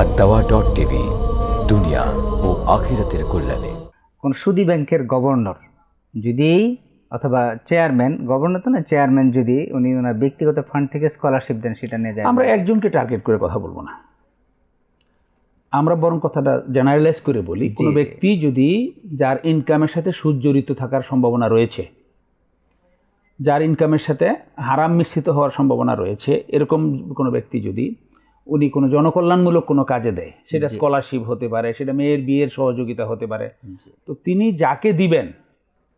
আর দাওয়া dot TV দুনিয়া ও আখিরাতের কল্যাণে। কোন সুদী ব্যাংকের গভর্নর যদি অথবা চেয়ারম্যান গভর্নর তো না চেয়ারম্যান যদি উনি ওনার ব্যক্তিগত ফান্ড থেকে স্কলারশিপ দেন সেটা নিয়ে যায়। আমরা একজনকে টার্গেট করে কথা বলব না। আমরা বরং কথাটা জেনারেলাইজ করে বলি কোনো ব্যক্তি যদি যার ইনকামের সাথে সুদ জড়িত থাকার সম্ভাবনা রয়েছে যার ইনকামের সাথে হারাম মিশ্রিত হওয়ার সম্ভাবনা রয়েছে এরকম কোনো ব্যক্তি যদি উনি কোনো জনকল্যাণমূলক কোনো কাজে দেয়। সেটা স্কলারশিপ হতে পারে সেটা মেয়ের বিয়ের সহযোগিতা হতে পারে। তো তিনি যাকে দিবেন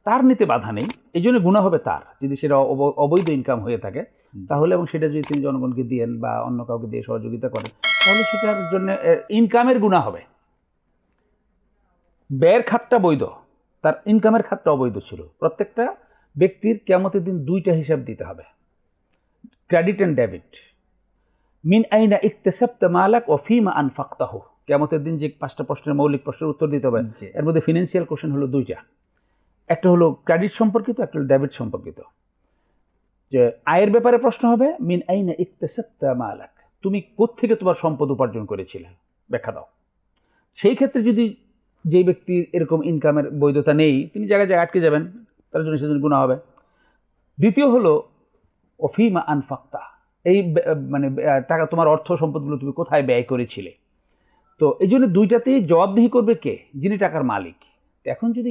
তার নিতে বাধা নেই। এই জন্য গুণা হবে তার। যদি সেটা অব- অবৈধ ইনকাম হয়ে থাকে তাহলে এবং সেটা যদি তিনি জনগণকে দিয়েন বা অন্য কাউকে দিয়ে সহযোগিতা করেন তাহলে সেটার জন্য ইনকামের গুণা হবে। ব্যয়ের খাতটা বৈধ। তার ইনকামের খাতটা অবৈধ ছিল। প্রত্যেকটা ব্যক্তির কেমতের দিন দুইটা হিসাব দিতে হবে। ক্রেডিট অ্যান্ড ডেবিট মিন আইনা ইকতেসাবতা মালাক ও ফিমা আনফাক্তাহ। কেমতের দিন যে পাঁচটা প্রশ্নের মৌলিক প্রশ্নের উত্তর দিতে হবে এর মধ্যে ফিনান্সিয়াল কোশ্চেন হলো দুইটা। একটা হলো ক্রেডিট সম্পর্কিত একটা হলো ডেবিট সম্পর্কিত। যে আয়ের ব্যাপারে প্রশ্ন হবে মিন আইনা ইকতেসাবতা মালাক। তুমি কোত্থেকে তোমার সম্পদ উপার্জন করেছিলে? ব্যাখ্যা দাও। সেই ক্ষেত্রে যদি যেই ব্যক্তির এরকম ইনকামের বৈধতা নেই তিনি জায়গায় জায়গায় আটকে যাবেন তার জন্য সেজন্য গুণা হবে। দ্বিতীয় হলো অফিমা আনফাক্তা এই মানে টাকা, তোমার অর্থ সম্পদগুলো তুমি কোথায় ব্যয় করেছিলে? তো এই জন্য দুইটাতেই জবাবদিহি করবে কে? যিনি টাকার মালিক। এখন যদি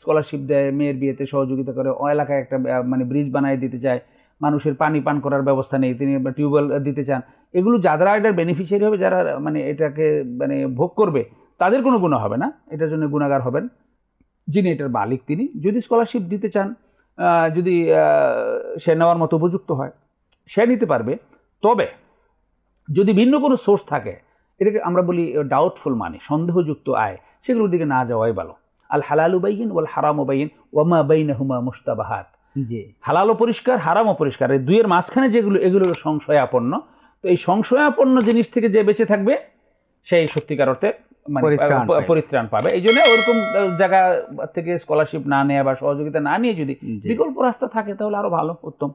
স্কলারশিপ দেয়, মেয়ের বিয়েতে সহযোগিতা করে এলাকায় একটা মানে ব্রিজ বানিয়ে দিতে চায়, মানুষের পানি পান করার ব্যবস্থা নেই, তিনি টিউবওয়েল দিতে চান, এগুলো যারা এটার বেনিফিশিয়ারি হবে, যারা মানে এটাকে মানে ভোগ করবে, তাদের কোনো গুণা হবে না। এটার জন্য গুণাগার হবেন যিনি এটার মালিক তিনি। যদি স্কলারশিপ দিতে চান যদি সে নেওয়ার মতো উপযুক্ত হয় সে নিতে পারবে। তবে যদি ভিন্ন কোনো সোর্স থাকে এটাকে আমরা বলি ডাউটফুল মানে সন্দেহযুক্ত আয় সেগুলোর দিকে না যাওয়াই ভালো। আল হালালু বাইন ওয়াল হারামু বাইন ওয়ামা বাইনাহুমা মুস্তাবাহাত জি। হালালও পরিষ্কার হারামও পরিষ্কার এই দুইয়ের মাঝখানে যেগুলো এগুলো সংশয়াপন্ন। তো এই সংশয়াপন্ন জিনিস থেকে যে বেঁচে থাকবে সেই সত্যিকার অর্থে মানে পরিত্রাণ পাবে। এই জন্য ওরকম জায়গা থেকে স্কলারশিপ না নেওয়া বা সহযোগিতা না নিয়ে যদি। বিকল্প রাস্তা থাকে তাহলে আরও ভালো উত্তম।